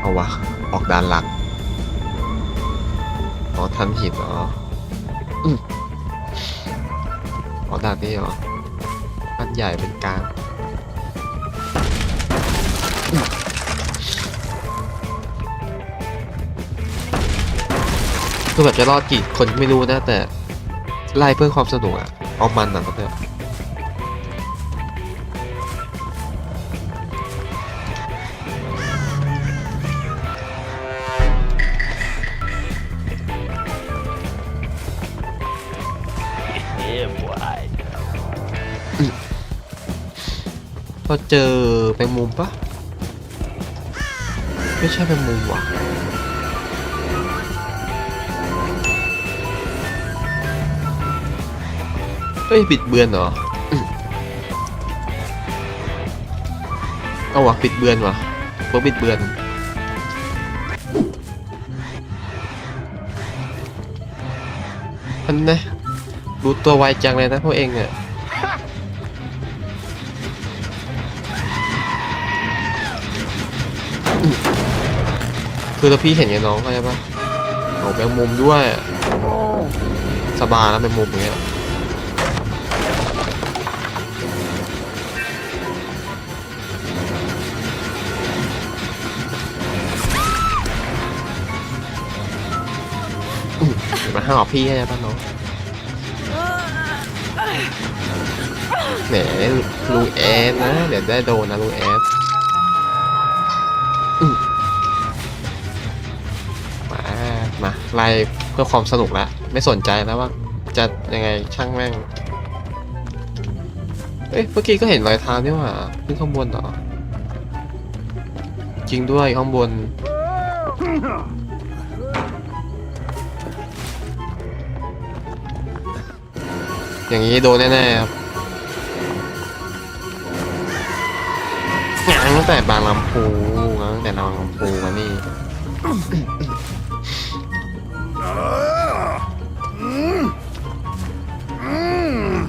เอาวะ ออกด้านหลังอ๋อทันหินเหรออืมอ๋อด้านนี้เหรอด้านใหญ่เป็นกลางคือแบบจะรอดกี่คนไม่รู้นะ แต่ไล่เพื่อความสนุกอะเอามันนะตอน เจอแมงมุมปะไม่ใช่แมงมุมว่ะเฮ้ยบิดเบือนเหรอเอาวะบิดเบือนวะพวกบิดเบือนอันนะรู้ตัวไวจังเลยนะพวกเองเนี่ คือถ้าพี่เห็นไงน้องเข้าใจปะเอาแมงมุมด้วยสบายแล้วแมงมุมอย่างเงี้ยอืมเดี๋ยวมาห้าวพี่เข้าใจปะน้องแหมลูแอดนะ เดี๋ยวได้โดนนะลูแอด ไล่เพื่อความสนุกละไม่สนใจแล้วว่าจะยังไงช่างแม่ง เอ้ยเมื่อกี้ก็เห็นรอยเท้านี่หว่าขึ้นข้างบนเหรอ จริงด้วยข้างบน อย่างนี้โดนแน่ๆครับงานตั้งแต่บางลำพูงานตั้งแต่บางลำพูมานี่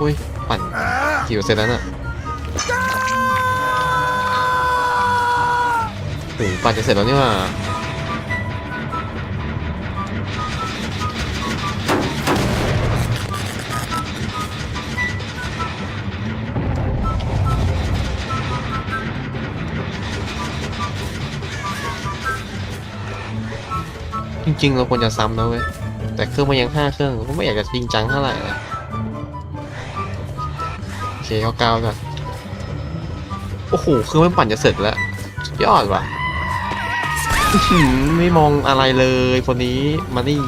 อุ้ยปั่นกี่เปอร์เซ็นแล้วน่ะโอ้โหปั่นจะเสร็จแล้วนี่ว่าจริงๆ เราควรจะซ้ำนะเว้ย แต่เครื่องมันยังห้าเครื่องก็ไม่อยากจะจริงจังเท่าไหร่นะโอ เคเก้าๆก่อนโอ้โหเครื่องมันปั่นจะเสร็จแล้วยอดว่ะหือไม่มองอะไรเลยคนนี้มานี่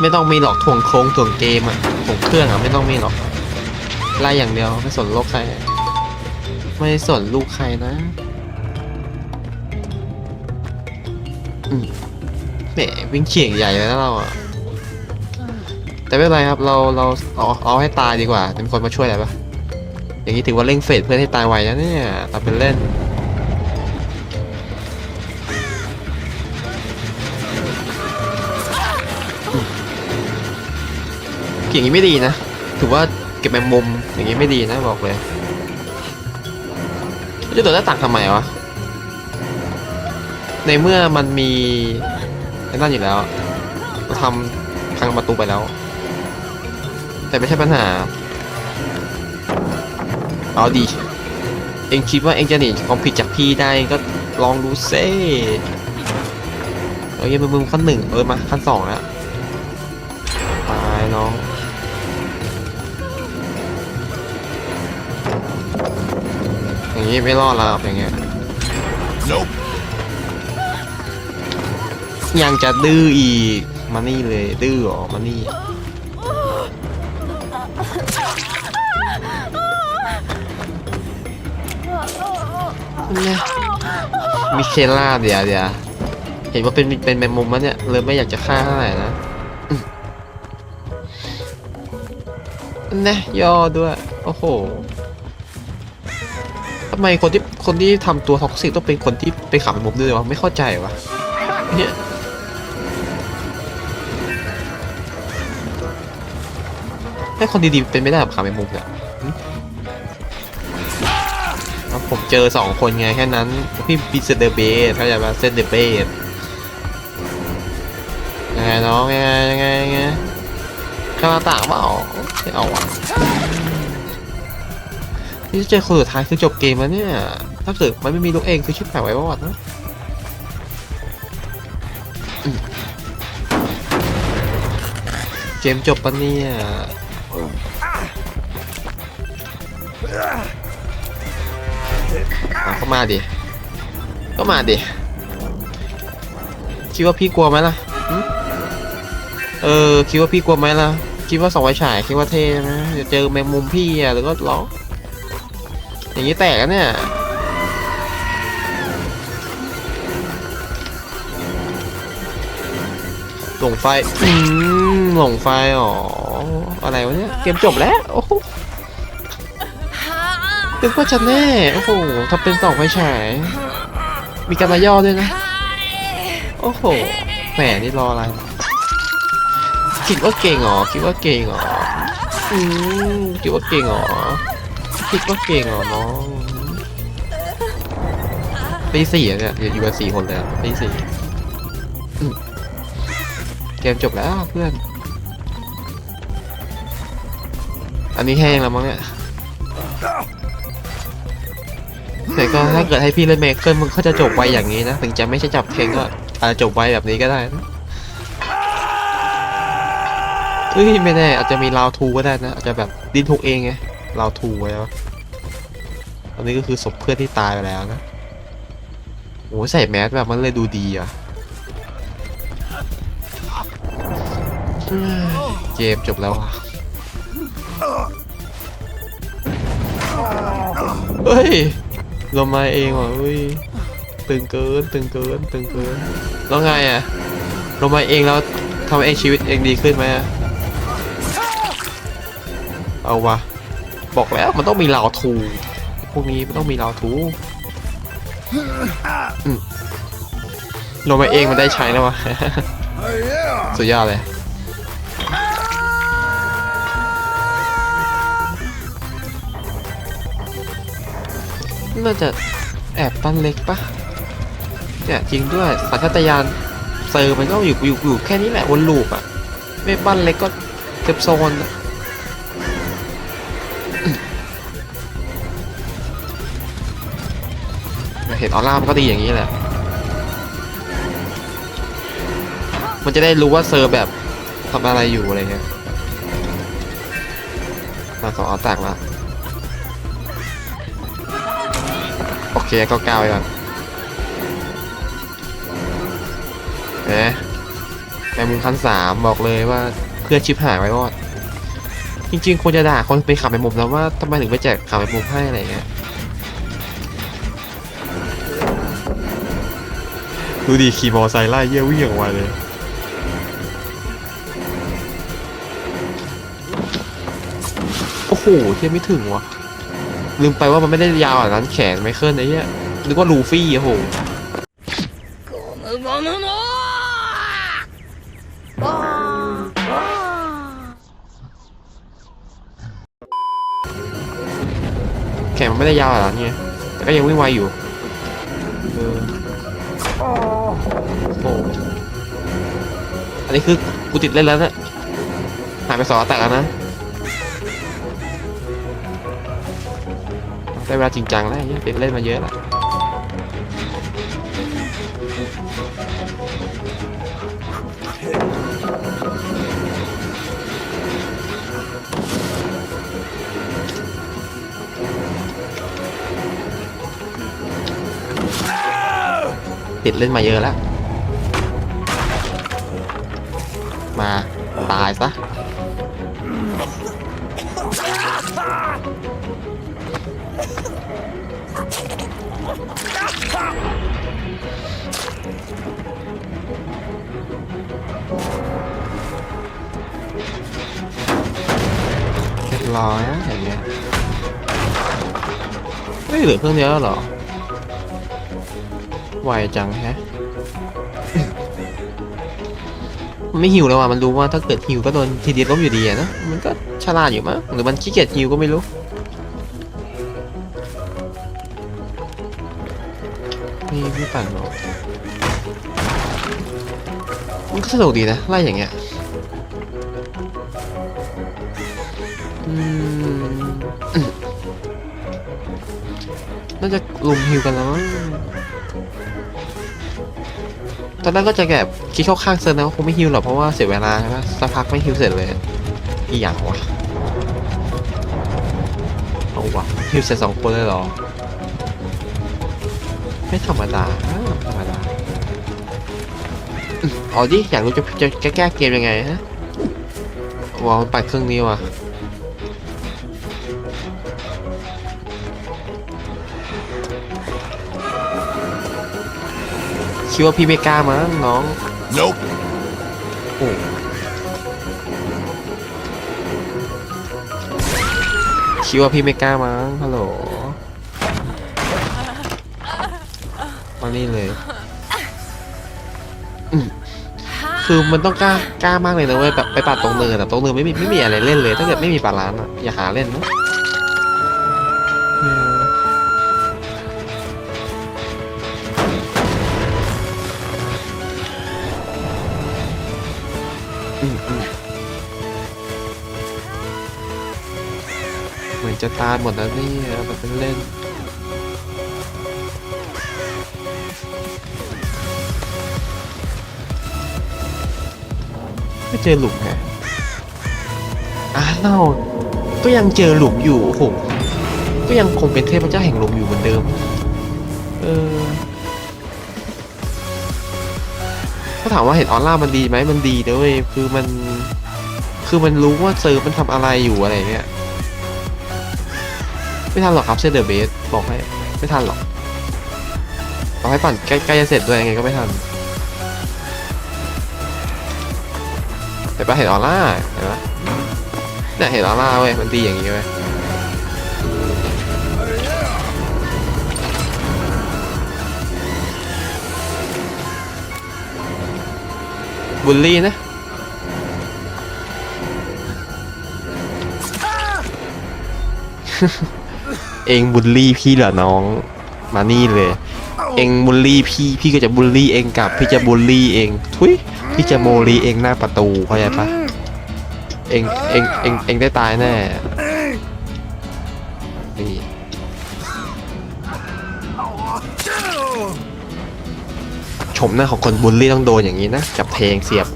ไม่ต้องมีหรอกถ่วงโค้งถ่วงเกมอะถ่วงเครื่องอะไม่ต้องมีหรอกไล่อย่างเดียวไม่สนโลกใคร ไม่สนลูกใครนะแหมวิ่งเฉียงใหญ่เลยนะเราอะ แต่ไม่เป็นไรครับเราเราเอาเอาให้ตายดีกว่าเป็นคนมาช่วยอะไรปะอย่างนี้ถือว่าเร่งเฟดเพื่อนให้ตายไวนะเนี่ยเราเป็นเล่นอย่างนี้ไม่ดีนะ ถือว่าเก็บแมงมุมอย่างนี้ไม่ดีนะบอกเลยจะโดดหน้าต่างทำไมวะ ในเมื่อมันมีไอ้นั่นอยู่แล้วเราทำทางประตูไปแล้ว แต่ไม่ใช่ปัญหา เอาดี เองคิดว่าเองจะหนีความผิดจากพี่ได้ก็ลองดูเซ่เอ้ยมึงมึงขั้นหนึ่งเออมาขั้นสองแล้วตายน้องอย่างนี้ไม่รอดแล้วครับอย่างเงี้ย Nope. ยังจะดื้ออีก มานี่เลย ดื้อเหรอ มานี่ มิเคล่าเดี๋ยวเดี๋ยวเห็นว่าเป็นเป็นแมงมุมแล้วเนี่ยเลยไม่อยากจะฆ่าเท่าไหร่นะนะย่อด้วย โอ้โหทำไมคนที่คนที่ทำตัวท็อกซิกต้องเป็นคนที่ไปขับแมงมุมด้วยวะไม่เข้าใจวะเนี่ยให้คนดีๆเป็นไม่ได้กับขับแมงมุมเนี่ย ผมเจอสองคนไงแค่นั้น พี่บิสเดเบสเข้าใจปะเซนเดเบสยังไงน้องยังไงยังไงยังไงข้าต่างเปล่าไม่เอาอะที่จะเจอคนสุดท้ายคือจบเกมแล้วเนี่ย ถ้าเกิดมันไม่มีลูกเองคือชิบหายไว้วอดนะเกมจบปะเนี่ย อะก็มาดิก็มาดิคิดว่าพี่กลัวไหมล่ะเออคิดว่าพี่กลัวไหมล่ะคิดว่าสองไฟฉายคิดว่าเท่ไหมเดี๋ยวเจอแมงมุมพี่อะหรือก็ร้องอย่างนี้แตกแล้วเนี่ยหลงไฟหลงไฟอ๋ออะไรวะเนี่ยเกมจบแล้วโอ้ นึกว่าจะแน่ โอ้โหถ้าเป็นสองไฟฉาย มีการมาย่อด้วยนะ โอ้โห แหมนี่รออะไร คิดว่าเก่งเหรอ คิดว่าเก่งเหรอ อืมคิดว่าเก่งเหรอ คิดว่าเก่งเหรอน้องตีสี่เนี่ยอยู่กันสี่คนเลยตีสี่เกมจบแล้วเพื่อน อันนี้แห้งแล้วมั้งเนี่ย แต่ก็ถ้าเกิดให้พี่เล่นเมเคิลมันก็จะจบไวอย่างนี้นะ ถึงจะไม่ใช่จับเทงก็อาจจะจบไวแบบนี้ก็ได้นะเอ้ยไม่แน่อาจจะมีราวทูก็ได้นะ อาจจะแบบดินทุกเองไงราวทูไว้แล้วอันนี้ก็คือศพเพื่อนที่ตายไปแล้วนะโอ้ใส่แมสแบบมันเลยดูดีอะเฮ้ยเกมจบแล้วอะเฮ้ย เรามาเองว่ะเฮ้ยตึงเกินตึงเกินตึงเกินแล้วไงอะเรามาเองแล้วทำเองชีวิตเองดีขึ้นไหมอะเอาวะบอกแล้วมันต้องมีเหล่าทูพวกนี้มันต้องมีเหล่าทูเรามาเองมันได้ใช้แล้ววะสุดยอดเลย น่าจะแอบปั้นเล็กปะเนี่ยจริงด้วยสัญชาตญาณเซอร์มันก็อยู่อยู่อยู่แค่นี้แหละวนลูปอะไม่ปั้นเล็กก็เก็บโซนเห็นออร่ามันก็ดีอย่างนี้แหละ มันจะได้รู้ว่าเซอร์แบบทำอะไรอยู่อะไรเงี้ยมาสองเอแตกละ โอเคก็ก้าวไปก่อนเอ๊ะแมงมุมขั้นสามบอกเลยว่าเพื่อนชิปหายไว้วอด จริงๆควรจะด่าคนไปขับแมงมุมแล้วว่าทำไมถึงไปแจกขับแมงมุมให้อะไรเงี้ยดูดิขี่มอไซค์ไล่เยี่ยวิ่งอย่างไวเลยโอ้โหเทียบไม่ถึงว่ะ ลืมไปว่ามันไม่ได้ยาวอะนั้นแขนไมเคิลไอ้เนี้ยนึกว่าลูฟี่โอ้โหแขนมันไม่ได้ยาวอะนั้นแต่ก็ยังวิ่งไวอยู่เออโอ้อันนี้คือกูติดเล่นแล้วนะหายไปสองแตกแล้วนะ ได้เวลาจริงจังแล้วเหี้ยติดเล่นมาเยอะแล้วติดเล่นมาเยอะแล้ว มา ตายซะ เรียบร้อยนะอย่างเงี้ยไม่เหลือเครื่องเดียวแล้วหรอ ไวจังแฮะมันไม่หิวแล้วอะ มันรู้ว่าถ้าเกิดหิวก็โดนทีเดียวล้มอยู่ดีอะนะ มันก็ฉลาดอยู่มั้งหรือมันขี้เกียจหิวก็ไม่รู้ ไม่ไม่ปั่นหรอกมันก็สนุกดีนะไล่อย่างเงี้ยอืมน่าจะลุมฮิวกันแล้วตอนนั้นก็จะแบบคิดเข้าข้างเซิร์นนะว่าคงไม่ฮิวหรอกเพราะว่าเสียเวลาใช่ไหมสักพักไม่ฮิวเสร็จเลยอีอย่างวะเอาวะฮิวเสร็จสองคนเลยเหรอ ไม่ธรรมดาไม่ธรรมดาอืมเอาดิอยากรู้จะจะจะแก้เกมยังไงฮะวอลมันปัดเครื่องนี้ว่ะคิดว่าพี่ไม่กล้ามั้งน้อง Nope. โอ้คิดว่าพี่ไม่กล้ามั้งฮัลโหล นี่เลยอืมคือมันต้องกล้ากล้ามากเลยนะเว้ยแบบไปปัดตรงเนินอะตรงเนินไม่มีไม่มีอะไรเล่นเลย ถ้าเกิดไม่มีปลาล้านอะอย่าหาเล่นนะเอออืมอืมเหมือนจะตายหมดแล้วเนี่ยมันเป็นเล่น ไม่เจอหลุมไงอ้าวก็ยังเจอหลุมอยู่โอ้โหก็ยังคงเป็นเทพเจ้าแห่งหลุมอยู่เหมือนเดิม เออถ้าถามว่าเห็นออร่ามันดีไหมมันดีนะเว้ยคือมัน คือมันรู้ว่าเซิร์ฟมันทำอะไรอยู่อะไรเงี้ยไม่ทันหรอกครับเซเดอร์เบสบอกให้ ไม่ทันหรอกบอกให้ปั่นใกล้ๆจะเสร็จด้วยยังไงก็ไม่ทัน ห็นปะเห็นออร่าเห็นปะเนี่ยเห็นออร่าเว้ยมันดีอย่างงี้เว้ยบุลลี่นะเองบุลลี่พี่เหรอน้องมานี่เลย เองบุลลี่พี่พี่ก็จะบุลลี่เองกลับ พี่จะบุลลี่เอง ทุยพี่จะโมลีเองหน้าประตูเข้าใจปะเองเองเองเองได้ตายแน่นี่ชมหน้าของคนบุลลี่ต้องโดนอย่างนี้นะจับเพลงเสียบ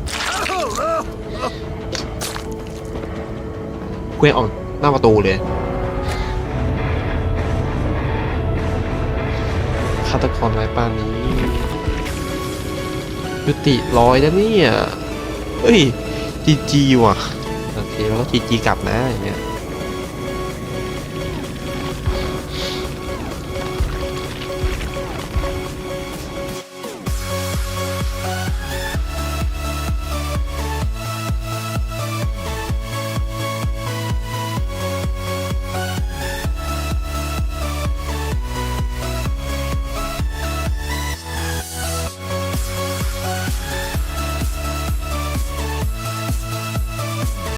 เคว้งออกหน้าประตูเลยาตกรไร้ป้านนี้ยุติร้อยแล้วเนี่ย เฮ้ยจีจีว่ะ โอเคแล้วก็จีจีกลับนะอย่างเงี้ย